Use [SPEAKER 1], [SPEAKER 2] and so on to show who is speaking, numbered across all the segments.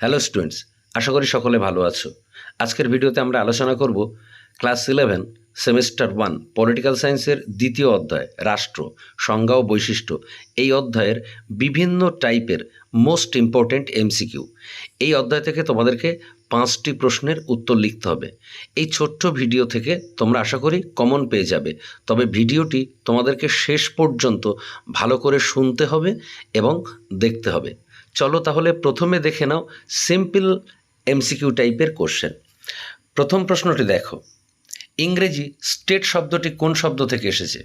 [SPEAKER 1] Hello students, আশা করি সকলে ভালো আছো। আজকের ভিডিওতে আমরা আলোচনা করব class eleven, semester one, political সায়েন্সের দ্বিতীয় অধ্যায়, রাষ্ট্র, সংজ্ঞা ও বৈশিষ্ট্য। এই অধ্যায়ের বিভিন্ন টাইপের মোস্ট ইম্পর্ট্যান্ট এমসিকিউ। এই অধ্যায় থেকে তোমাদেরকে পাঁচটি প্রশ্নের উত্তর লিখতে হবে। এই ছোট্ট ভিডিও থেকে তোমরা আশা করি কমন পেয়ে যাবে। তবে ভিডিওটি তোমাদেরকে শেষ পর্যন্ত ভালো করে শুনতে হবে এবং দেখতে হবে। চলো তাহলে প্রথমে দেখে নাও সিম্পল এমসিকিউ টাইপের কোশ্চেন প্রথম প্রশ্নটি দেখো, ইংরেজি স্টেট শব্দটি কোন শব্দ থেকে এসেছে?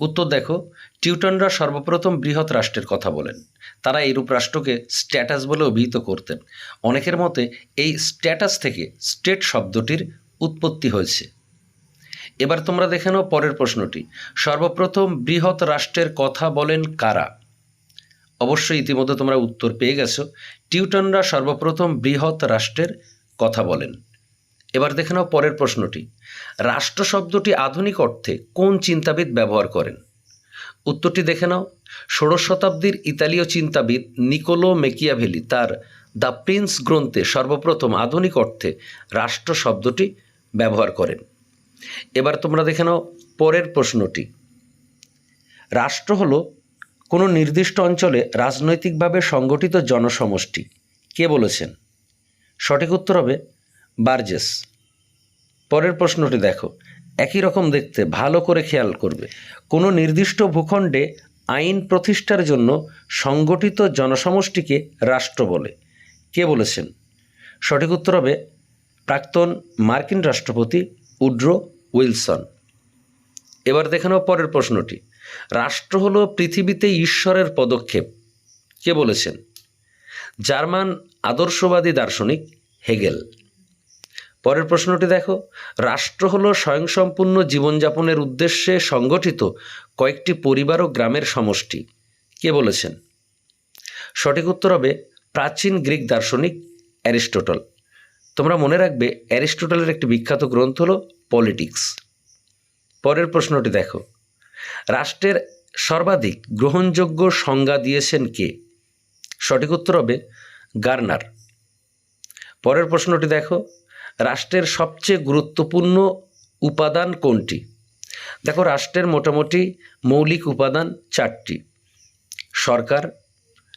[SPEAKER 1] উত্তর দেখো টিউটনরা সর্বপ্রথম বৃহৎ রাষ্ট্রের কথা বলেন। তারা এইরূপ রাষ্ট্রকে স্ট্যাটাস বলে অভিহিত করতেন। অনেকের মতে এই স্ট্যাটাস থেকে স্টেট শব্দটির উৎপত্তি হয়েছে। এবার তোমরা দেখে নাও পরের প্রশ্নটি। সর্বপ্রথম বৃহৎ রাষ্ট্রের কথা বলেন কারা? অবশ্যই ইতিমধ্যে তোমরা উত্তর পেয়ে গেছো। টিউটনরা সর্বপ্রথম বৃহৎ রাষ্ট্রের কথা বলেন। এবার দেখে নাও পরের প্রশ্নটি। রাষ্ট্র শব্দটি আধুনিক অর্থে কোন চিন্তাবিদ ব্যবহার করেন? উত্তরটি দেখে নাও। ষোড়শ শতাব্দীর ইতালীয় চিন্তাবিদ নিকোলো মেকিয়াভেলি তার দ্য প্রিন্স গ্রন্থে সর্বপ্রথম আধুনিক অর্থে রাষ্ট্র শব্দটি ব্যবহার করেন। এবার তোমরা দেখে নাও পরের প্রশ্নটি। রাষ্ট্র হলো কোনো নির্দিষ্ট অঞ্চলে রাজনৈতিকভাবে সংগঠিত জনসমষ্টি কে বলেছেন? সঠিক উত্তর হবে বার্জেস। পরের প্রশ্নটি দেখো। একই রকম দেখতে, ভালো করে খেয়াল করবে। কোনো নির্দিষ্ট ভূখণ্ডে আইন প্রতিষ্ঠার জন্য সংগঠিত জনসমষ্টিকে রাষ্ট্র বলে। কে বলেছেন? সঠিক উত্তর হবে প্রাক্তন মার্কিন রাষ্ট্রপতি উড্রো উইলসন। এবার দেখে নাও পরের প্রশ্নটি। রাষ্ট্র হল পৃথিবীতে ঈশ্বরের পদক্ষেপ। কে বলেছেন? জার্মান আদর্শবাদী দার্শনিক হেগেল। পরের প্রশ্নটি দেখো। রাষ্ট্র হল স্বয়ংসম্পূর্ণ জীবনযাপনের উদ্দেশ্যে সংগঠিত কয়েকটি পরিবার ও গ্রামের সমষ্টি। কে বলেছেন? সঠিক উত্তর হবে প্রাচীন গ্রিক দার্শনিক অ্যারিস্টোটল। তোমরা মনে রাখবে, অ্যারিস্টোটলের একটি বিখ্যাত গ্রন্থ হল পলিটিক্স। পরের প্রশ্নটি দেখো। রাষ্ট্রের সর্বাধিক গ্রহণযোগ্য সংজ্ঞা দিয়েছেন কে? সঠিক উত্তর হবে গার্নার। পরের প্রশ্নটি দেখো। রাষ্ট্রের সবচেয়ে গুরুত্বপূর্ণ উপাদান কোনটি? দেখো, রাষ্ট্রের মোটামুটি মৌলিক উপাদান চারটি। সরকার,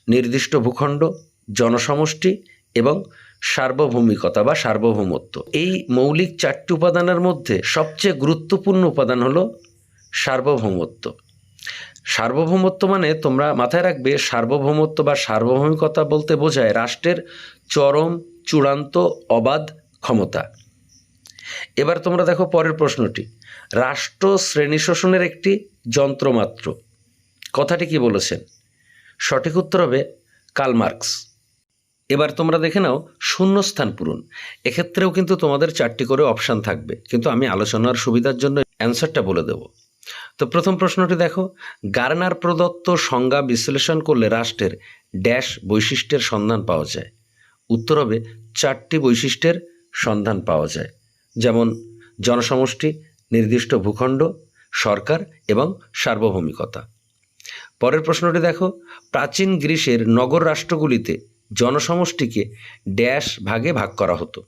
[SPEAKER 1] নির্দিষ্ট ভূখণ্ড, জনসমষ্টি এবং সার্বভৌমিকতা বা সার্বভৌমত্ব। এই মৌলিক চারটি উপাদানের মধ্যে সবচেয়ে গুরুত্বপূর্ণ উপাদান হলো সার্বভৌমত্ব। সার্বভৌমত্ব মানে তোমরা মাথায় রাখবে, সার্বভৌমত্ব বা সার্বভৌমিকতা বলতে বোঝায় রাষ্ট্রের চরম, চূড়ান্ত, অবাধ ক্ষমতা। এবার তোমরা দেখো পরের প্রশ্নটি। রাষ্ট্র শ্রেণি শোষণের একটি যন্ত্রমাত্র কথাটি কি বলেছেন? সঠিক উত্তর হবে কালমার্কস এবার তোমরা দেখে নাও, শূন্যস্থান পূরণ। এক্ষেত্রেও কিন্তু তোমাদের চারটি করে অপশান থাকবে, কিন্তু আমি আলোচনার সুবিধার জন্য অ্যান্সারটা বলে দেব। তো প্রথম প্রশ্নটি দেখো। গার্নার প্রদত্ত সংজ্ঞা বিশ্লেষণ করলে রাষ্ট্রের ড্যাশ বৈশিষ্ট্যের সন্ধান পাওয়া যায়। উত্তর হবে, চারটি বৈশিষ্ট্যের সন্ধান পাওয়া যায়। যেমন, জনসমষ্টি, নির্দিষ্ট ভূখণ্ড, সরকার এবং সার্বভৌমিকতা। পরের প্রশ্নটি দেখো, প্রাচীন গ্রীসের নগর রাষ্ট্রগুলিতে জনসমষ্টিকে ড্যাশ ভাগে ভাগ করা হতো।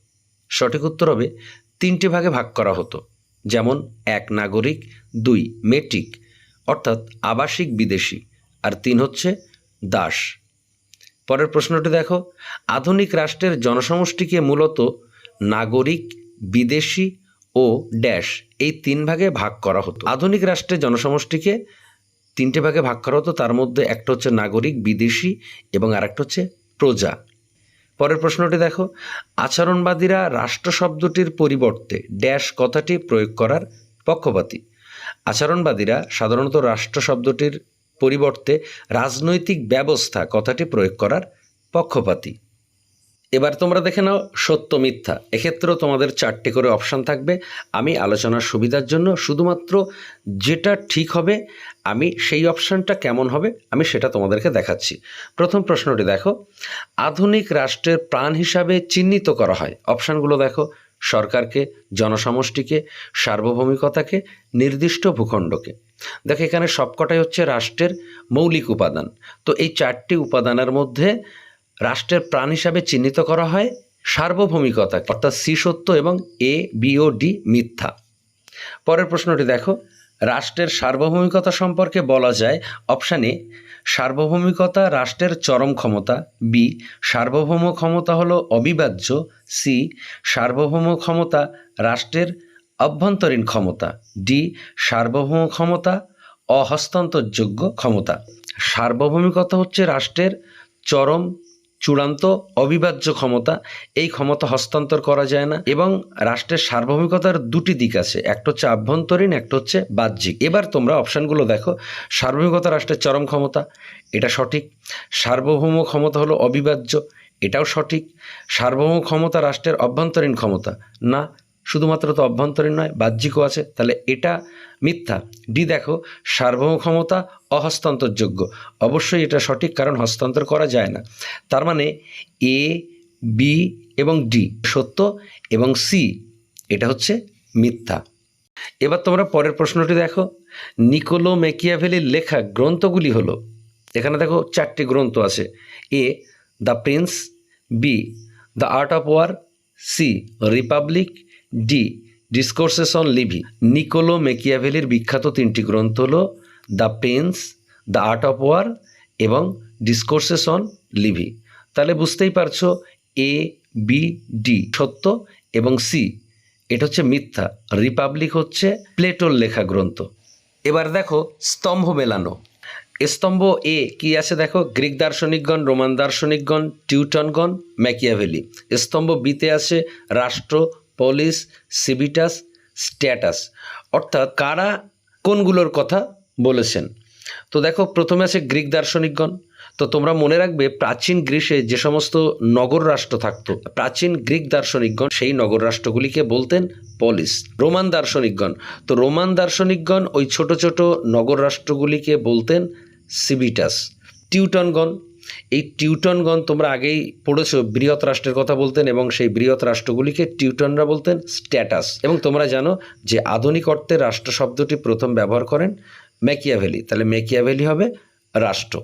[SPEAKER 1] সঠিক উত্তর হবে, তিনটি ভাগে ভাগ করা হতো। যেমন এক নাগরিক, দুই মেট্রিক, অর্থাৎ আবাসিক বিদেশি, আর তিন হচ্ছে দাস। পরের প্রশ্নটি দেখো। আধুনিক রাষ্ট্রের জনসমষ্টিকে মূলত নাগরিক, বিদেশি ও ড্যাশ এই তিন ভাগে ভাগ করা হতো। আধুনিক রাষ্ট্রের জনসমষ্টিকে তিনটে ভাগে ভাগ করা হতো। তার মধ্যে একটা হচ্ছে নাগরিক, বিদেশি এবং আরেকটা হচ্ছে প্রজা। পরের প্রশ্নটি দেখো। আচরণবাদীরা রাষ্ট্র শব্দটির পরিবর্তে ড্যাশ কথাটি প্রয়োগ করার পক্ষপাতী। আচরণবাদীরা সাধারণত রাষ্ট্র শব্দটির পরিবর্তে রাজনৈতিক ব্যবস্থা কথাটি প্রয়োগ করার পক্ষপাতী। এবার তোমরা দেখে নাও, সত্য মিথ্যা। এক্ষেত্রেও তোমাদের চারটি করে অপশান থাকবে। আমি আলোচনার সুবিধার জন্য শুধুমাত্র যেটা ঠিক হবে, আমি সেই অপশানটা কেমন হবে, আমি সেটা তোমাদেরকে দেখাচ্ছি। প্রথম প্রশ্নটি দেখো, আধুনিক রাষ্ট্রের প্রাণ হিসাবে চিহ্নিত করা হয়। অপশানগুলো দেখো, সরকারকে, জনসমষ্টিকে, সার্বভৌমিকতাকে, নির্দিষ্ট ভূখণ্ডকে। দেখো এখানে সবকটাই হচ্ছে রাষ্ট্রের মৌলিক উপাদান। তো এই চারটি উপাদানের মধ্যে রাষ্ট্রের প্রাণ হিসাবে চিহ্নিত করা হয় সার্বভৌমিকতা অর্থাৎ সি সত্য এবং এ, বি ও ডি মিথ্যা। পরের প্রশ্নটি দেখো। রাষ্ট্রের সার্বভৌমিকতা সম্পর্কে বলা যায় অপশান এ, সার্বভৌমিকতা রাষ্ট্রের চরম ক্ষমতা, বি, সার্বভৌম ক্ষমতা হলো অবিভাজ্য, সি, সার্বভৌম ক্ষমতা রাষ্ট্রের অভ্যন্তরীণ ক্ষমতা, ডি, সার্বভৌম ক্ষমতা অহস্তান্তরযোগ্য ক্ষমতা। সার্বভৌমিকতা হচ্ছে রাষ্ট্রের চরম চূড়ান্ত অবিভাজ্য ক্ষমতা, এই ক্ষমতা হস্তান্তর করা যায় না এবং রাষ্ট্রের সার্বভৌমিকতার দুটি দিক আছে, একটা হচ্ছে আভ্যন্তরীণ, একটা হচ্ছে বাহ্যিক। এবার তোমরা অপশানগুলো দেখো, সার্বভৌমিকতা রাষ্ট্রের চরম ক্ষমতা, এটা সঠিক। সার্বভৌম ক্ষমতা হলো অবিভাজ্য, এটাও সঠিক। সার্বভৌম ক্ষমতা রাষ্ট্রের অভ্যন্তরীণ ক্ষমতা, না শুধুমাত্র তো অভ্যন্তরীণ নয়, বাহ্যিকও আছে। তাহলে এটা মিথ্যা। ডি দেখো সার্বভৌম ক্ষমতা অহস্তান্তরযোগ্য। অবশ্যই এটা সঠিক, কারণ হস্তান্তর করা যায় না। তার মানে এ, বি এবং ডি সত্য এবং সি, এটা হচ্ছে মিথ্যা। এবার তোমরা পরের প্রশ্নটি দেখো। নিকোলো মেকিয়াভেলির লেখা গ্রন্থগুলি হলো, এখানে দেখো চারটি গ্রন্থ আছে। A, the prince, B, the art of war, C, republic D discourses on Livy Niccolo মেকিয়াভেলির বিখ্যাত তিনটি গ্রন্থ হল the prince, the art of war এবং ডিসকোর্সেস অন লিভি তাহলে বুঝতেই পারছ এ বি ডি সত্য এবং সি এটা হচ্ছে মিথ্যা। রিপাবলিক হচ্ছে প্লেটোর লেখা গ্রন্থ। এবার দেখো স্তম্ভ মেলানো। স্তম্ভ এ কি আছে দেখো? গ্রিক দার্শনিকগণ, রোমান দার্শনিকগণ, টিউটনগণ, ম্যাকিয়াভেলি। স্তম্ভ বিতে আছে রাষ্ট্র পলিস সিভিটাস স্ট্যাটাস অর্থাৎ কারা কোনগুলোর কথা বলেছেন? তো দেখো, প্রথমে আছে গ্রিক দার্শনিকগণ। তো তোমরা মনে রাখবে, প্রাচীন গ্রীসে যে সমস্ত নগর রাষ্ট্র থাকতো, প্রাচীন গ্রিক দার্শনিকগণ সেই নগর রাষ্ট্রগুলিকে বলতেন পলিস রোমান দার্শনিকগণ। তো রোমান দার্শনিকগণ ওই ছোট ছোট নগর রাষ্ট্রগুলিকে বলতেন সিভিটাস টিউটনগণ এই টিউটনগণ তোমরা আগেই পড়েছো, বৃহৎ রাষ্ট্রের কথা বলতেন এবং সেই বৃহৎ রাষ্ট্রগুলিকে টিউটনরা বলতেন স্ট্যাটাস। এবং তোমরা জানো যে আধুনিক অর্থে রাষ্ট্র শব্দটি প্রথম ব্যবহার করেন ম্যাকিয়াভেলি। তাহলে ম্যাকিয়াভেলি হবে রাষ্ট্র।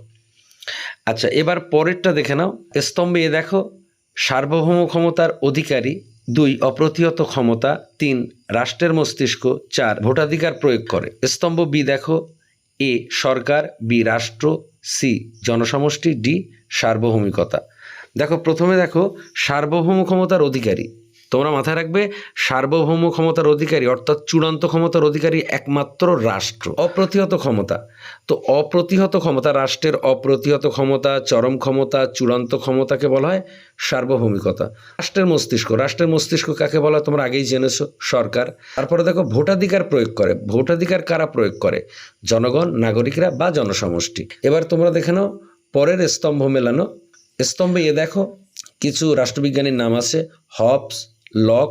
[SPEAKER 1] আচ্ছা এবার পরেরটা দেখে নাও। স্তম্ভে এ দেখো, সার্বভৌম ক্ষমতার অধিকারী, দুই, অপ্রতিহত ক্ষমতা, তিন, রাষ্ট্রের মস্তিষ্ক, চার, ভোটাধিকার প্রয়োগ করে। স্তম্ভ বি দেখো, এ সরকার, বি রাষ্ট্র সি জনসমষ্টি ডি সার্বভৌমিকতা। দেখো প্রথমে দেখো সার্বভৌম ক্ষমতার অধিকারী। তোমরা মাথায় রাখবে, সার্বভৌম ক্ষমতার অধিকারী অর্থাৎ চূড়ান্ত ক্ষমতার অধিকারী একমাত্র রাষ্ট্র। অপ্রতিহত ক্ষমতা। তো অপ্রতিহত ক্ষমতা রাষ্ট্রের অপ্রতিহত ক্ষমতা, চরম ক্ষমতা, চূড়ান্ত ক্ষমতাকে বলা হয় সার্বভৌমিকতা। রাষ্ট্রের মস্তিষ্ক। রাষ্ট্রের মস্তিষ্ক কাকে বলা হয় তোমরা আগেই জেনেছো? সরকার। তারপরে দেখো, ভোটাধিকার প্রয়োগ করে। ভোটাধিকার কারা প্রয়োগ করে? জনগণ, নাগরিকরা বা জনসমষ্টি। এবার তোমরা দেখে নাও, পরের স্তম্ভ মেলানো। স্তম্ভে এ দেখো, কিছু রাষ্ট্রবিজ্ঞানীর নাম আছে, হবস লক,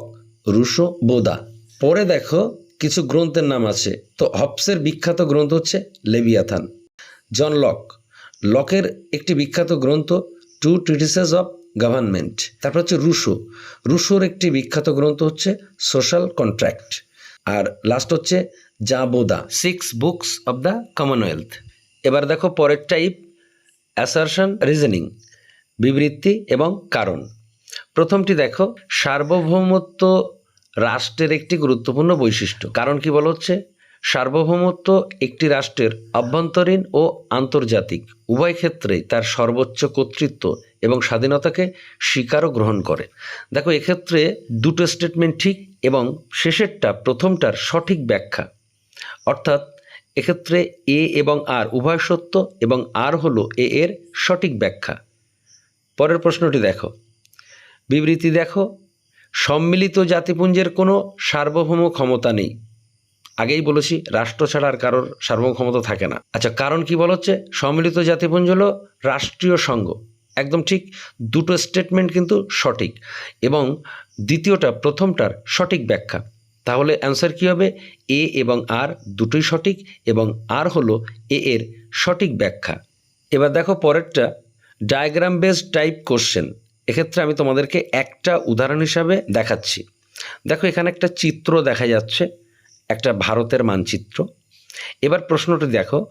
[SPEAKER 1] রুশো, বোদা। পরে দেখো কিছু গ্রন্থের নাম আছে। তো হবসের বিখ্যাত গ্রন্থ হচ্ছে লেবিয়াথান জন লক। লকের একটি বিখ্যাত গ্রন্থ, টু ট্রিটিসেস অফ গভর্নমেন্ট। তারপর হচ্ছে রুশো। রুশোর একটি বিখ্যাত গ্রন্থ হচ্ছে সোশ্যাল কন্ট্রাক্ট। আর লাস্ট হচ্ছে জাবোদা six books of the Commonwealth এবার দেখো পরের টাইপ অ্যাসারশন রিজনিং বিবৃতি এবং কারণ। প্রথমটি দেখো, সার্বভৌমত্ব রাষ্ট্রের একটি গুরুত্বপূর্ণ বৈশিষ্ট্য। কারণ কি বলা হচ্ছে? সার্বভৌমত্ব একটি রাষ্ট্রের অভ্যন্তরীণ ও আন্তর্জাতিক, উভয় ক্ষেত্রেই তার সর্বোচ্চ কর্তৃত্ব এবং স্বাধীনতাকে স্বীকারও গ্রহণ করে। দেখো, এক্ষেত্রে দুটো স্টেটমেন্ট ঠিক এবং শেষেরটা, প্রথমটার সঠিক ব্যাখ্যা। অর্থাৎ, এক্ষেত্রে এ এবং আর উভয় সত্য এবং আর হলো এ এর সঠিক ব্যাখ্যা। পরের প্রশ্নটি দেখো। বিবৃতি দেখো। সম্মিলিত জাতিপুঞ্জের কোনো সার্বভৌম ক্ষমতা নেই। আগেই বলেছি, রাষ্ট্র ছাড়া আর কারোর সার্বভৌম ক্ষমতা থাকে না। আচ্ছা কারণ কি বলা হচ্ছে সম্মিলিত জাতিপুঞ্জ হলো রাষ্ট্রীয় সংঘ একদম ঠিক, দুটো স্টেটমেন্ট কিন্তু সঠিক। এবং দ্বিতীয়টা, প্রথমটার সঠিক ব্যাখ্যা। তাহলে অ্যান্সার কী হবে? এ এবং আর দুটোই সঠিক এবং আর হলো এ এর সঠিক ব্যাখ্যা। এবার দেখো পরেরটা ডায়াগ্রাম বেসড টাইপ কোশ্চেন এক্ষেত্রে আমি তোমাদেরকে একটা উদাহরণ হিসাবে দেখাচ্ছি। দেখো, এখানে একটা চিত্র দেখা যাচ্ছে, একটা ভারতের মানচিত্র। এবার প্রশ্নটি দেখো,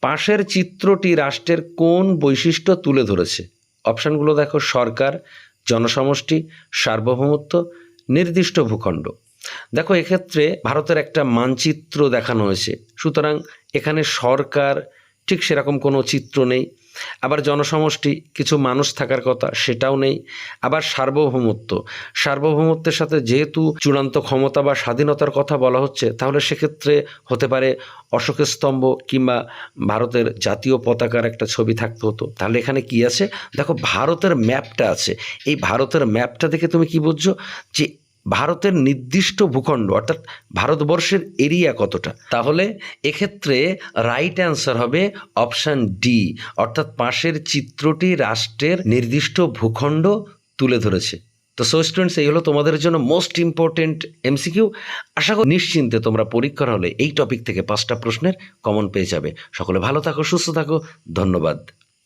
[SPEAKER 1] পাশের চিত্রটি রাষ্ট্রের কোন বৈশিষ্ট্য তুলে ধরেছে? অপশানগুলো দেখো, সরকার, জনসমষ্টি, সার্বভৌমত্ব, নির্দিষ্ট ভূখণ্ড। দেখো, এক্ষেত্রে ভারতের একটা মানচিত্র দেখানো হয়েছে। সুতরাং এখানে সরকার, ঠিক সেরকম কোনো চিত্র নেই। আবার জনসমষ্টি, কিছু মানুষ থাকার কথা সেটাও নেই। আবার সার্বভৌমত্ব, সার্বভৌমত্বের সাথে যেহেতু চূড়ান্ত ক্ষমতা বা স্বাধীনতার কথা বলা হচ্ছে, তাহলে সেক্ষেত্রে হতে পারে অশোকের স্তম্ভ কিংবা ভারতের জাতীয় পতাকার একটা ছবি থাকতে হতো। তাহলে এখানে কি আছে? দেখো, ভারতের ম্যাপটা আছে। এই ভারতের ম্যাপটা দেখে তুমি কি বুঝছ? যে ভারতের নির্দিষ্ট ভূখণ্ড, অর্থাৎ ভারতবর্ষের এরিয়া কতটা? তাহলে এক্ষেত্রে রাইট অ্যান্সার হবে অপশান ডি অর্থাৎ পাশের চিত্রটি রাষ্ট্রের নির্দিষ্ট ভূখণ্ড তুলে ধরেছে। তো সো স্টুডেন্টস এই হলো তোমাদের জন্য মোস্ট ইম্পর্টেন্ট এমসিকিউ আশা করি নিশ্চিন্তে তোমরা পরীক্ষার হলে এই টপিক থেকে পাঁচটা প্রশ্নের কমন পেয়ে যাবে। সকলে ভালো থাকো, সুস্থ থাকো, ধন্যবাদ।